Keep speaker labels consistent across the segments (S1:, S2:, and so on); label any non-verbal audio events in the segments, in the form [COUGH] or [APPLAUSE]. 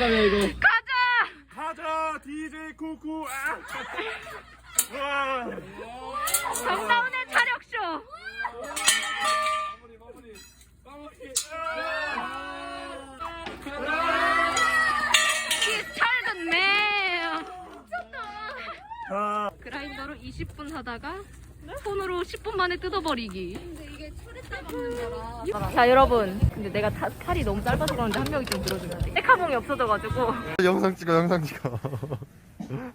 S1: 깜깜해 이거.
S2: 가자!
S3: 가자 DJ 쿠쿠 아. 와.
S2: 정다운의 차력쇼!
S3: 마무리 마무리 마무리
S2: He's!
S3: 아.
S2: 그라인더로 20분 하다가 손으로 10분 만에 뜯어버리기. 자 여러분, 근데 내가 다, 칼이 너무 짧아서 그런데 한 명이 좀 들어주면 돼. 셀카봉이 없어져가지고 [LAUGHS]
S4: 영상 찍어 영상 찍어 [LAUGHS]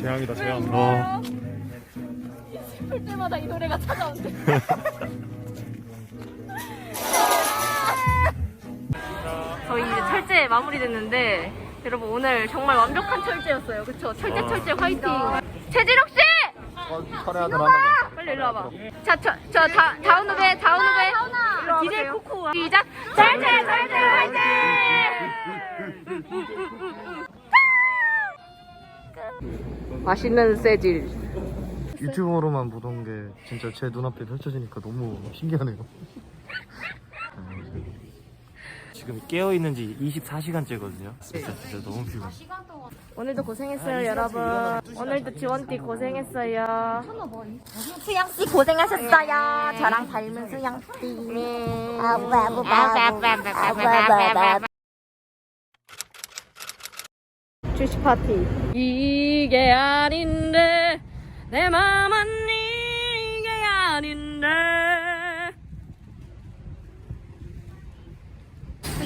S3: 재앙이다 재앙
S4: 어.
S2: 볼 때마다 이 노래가 찾아온대. [LAUGHS] 저희 이제 철제 마무리됐는데 여러분 오늘 정말 완벽한 철제였어요. 그쵸? 철제 철제 화이팅! 최지력 씨!
S4: 철회하들 하는
S2: 빨리 일로 와봐. 자, 저, 저, 다, 다운 후배, 다운 후배. 디제 코코. 시작. 철제, 철제, 화이팅! 맛있는 세질.
S4: 유튜브로만 보던 게 진짜 제 눈앞에 펼쳐지니까 너무 신기하네요
S3: 지금 깨어 있는지 24시간째거든요. 진짜, 진짜 너무 피곤.
S2: 오늘도 고생했어요 여러분. 오늘도 지원띠 고생했어요.
S5: 수영씨 고생하셨어요. 저랑 닮은 수영씨
S2: 출시 파티. 이게 아닌데 내 맘 안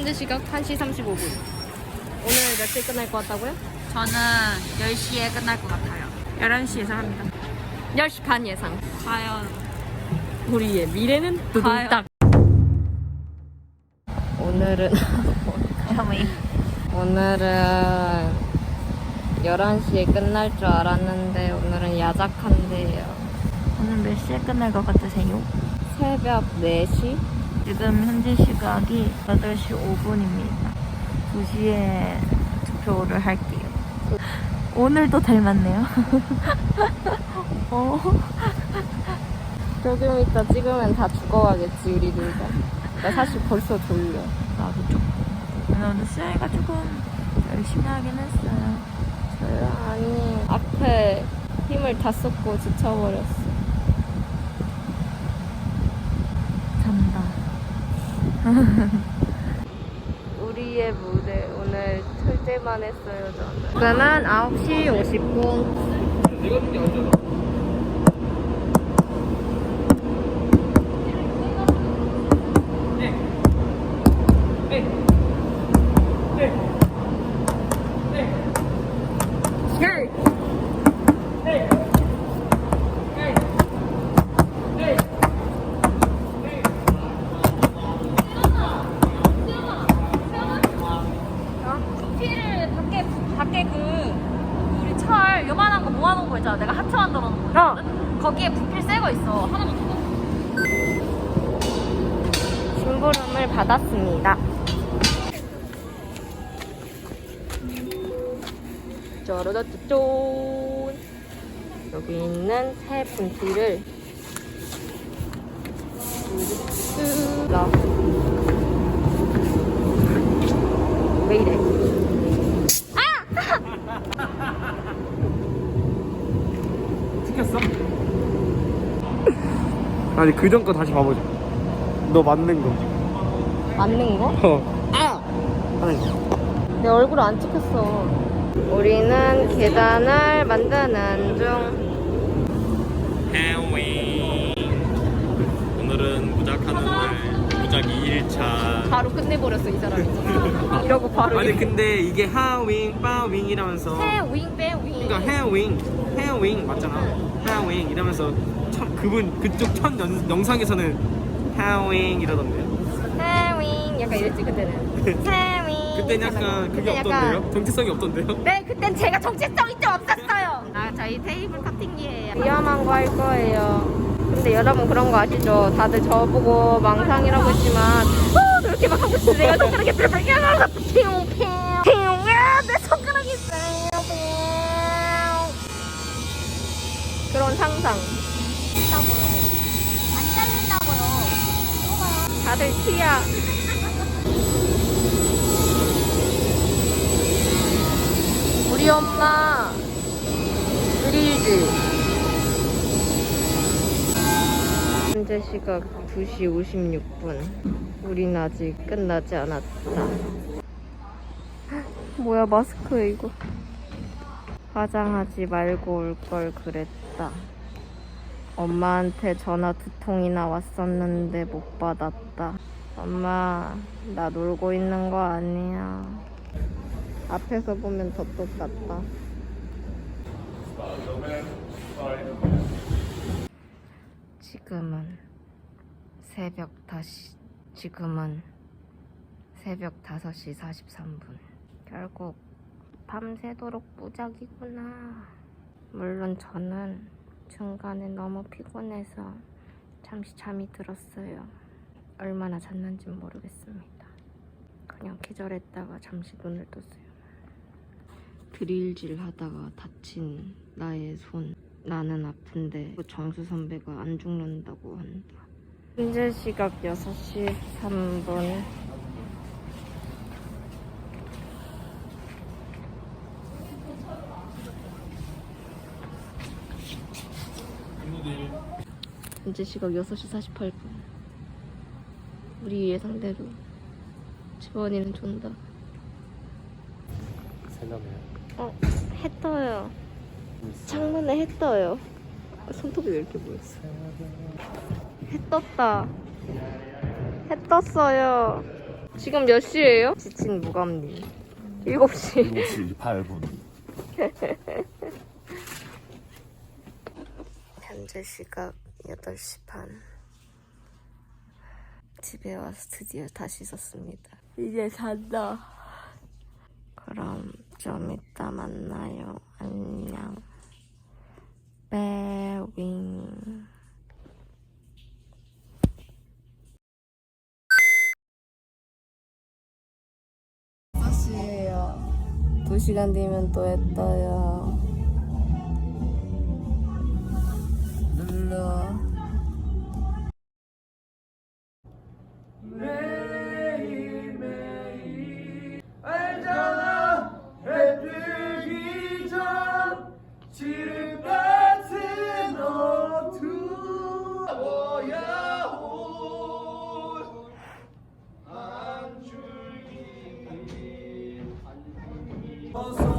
S2: 현재 시각 1시 35분. 오늘 몇 시에 끝날 것 같다고요?
S5: 저는 10시에 끝날 것 같아요. 11시 예상합니다.
S2: 10시 반 예상.
S5: 과연
S2: 우리의 미래는 두둥딱. 오늘은 [LAUGHS] 오늘은 11시에 끝날 줄 알았는데 오늘은 야작한데요.
S5: 오늘 몇 시에 끝날 것 같으세요?
S2: 새벽 4시?
S5: 지금 현재 시각이 8시 5분입니다. 2시에 투표를 할게요. 오늘도 닮았네요. [LAUGHS]
S2: 어. 조금 이따 찍으면 다 죽어가겠지 우리 둘 다. 나 사실 벌써 졸려.
S5: 나도 조금. 오늘 수영이가 조금 열심히 하긴 했어요.
S2: 졸려? 아니 앞에 힘을 다 쏟고 지쳐버렸어.
S5: 잔다. [LAUGHS]
S2: 우리의 무대 오늘 철제만 했어요 저는. 지금은 9시 50분.
S5: 부피를 밖에 밖에 그 우리 철 요만한 거 모아놓은 거 있잖아. 내가 하트 만들어 놓은 거.
S2: 어.
S5: 거기에 부필 새거 있어. 하나만 더.
S2: 심부름을 받았습니다. 짜라짜짠 여기 있는 새 분티를 라. 왜 이래? [LAUGHS]
S3: 찍혔어? 아니 그 전 거 다시 봐보자. 너 맞는 거.
S2: 맞는 거?
S3: 어. 아. 아니.
S2: 내 얼굴 안 찍혔어. 우리는 계단을 만드는 중.
S3: 해외. 오늘은 무작하는 날. 무작위 1차.
S2: 바로 끝내버렸어 이 사람이. 이러고 바로.
S3: 아니 근데 이게 하윙 빠윙 이러면서
S2: 윙, 빼, 윙.
S3: 그러니까 헤어윙 헤어윙 맞잖아 헤어윙 이러면서 첫, 그분 그쪽 첫 연, 영상에서는 헤어윙 이러던데요
S2: 해 윙 약간 이랬지 그때는. [LAUGHS] 해 윙.
S3: 그때는 약간 그게
S2: 그때
S3: 없던데요? 정체성이 없던데요?
S2: 네, 그땐 제가 정체성이 좀 없었어요. 아, 저희 테이블 커팅기예요. 위험한 거 할 거예요. 근데 여러분 그런 거 아시죠? 다들 저보고 망상이라고 했지만 어, 이렇게 막 하고 있어. 내가 뿅뿅 하면서 핑핑 핑. 야, 내 손가락이. 핑. 그런 상상.
S5: 안 잘린다고요.
S2: 다들 티야. 우리 엄마 그리즈. 현재 시각 2시 56분. 우린 아직 끝나지 않았다. [GASPS] 뭐야 마스크 이거. 화장하지 말고 올 걸 그랬다. 엄마한테 전화 두 통이나 왔었는데 못 받았다. 엄마, 나 놀고 있는 거 아니야. 앞에서 보면 더 똑같다. 지금은 새벽 다시, 지금은 새벽 5시 43분. 결국 밤새도록 무작이구나. 물론 저는 중간에 너무 피곤해서 잠시 잠이 들었어요. 얼마나 잤는지 모르겠습니다. 그냥 기절했다가 잠시 눈을 떴어요. 드릴질 하다가 다친 나의 손. 나는 아픈데 정수 선배가 안 죽는다고 한다. 현재 시각 6시 3분. 현재 시각 6시 48분. 우리 예상대로 지원이는 존다.
S4: 새벽에
S2: 어, 해 떠요. 창문에 해 떠요. 아, 손톱이 왜 이렇게 보였어? 해 떴다. 해 떴어요. 지금 몇 시예요? 지친 무감님. 7시.
S1: 7시 8분.
S2: 현재 시각 8시 반. 집에 와서 드디어 다시 씻었습니다. 이제 잔다. 그럼 좀 이따 만나요. 안녕. 배윙. 2시간 뒤면 또 했다요 눌러.
S3: 한 줄기 어서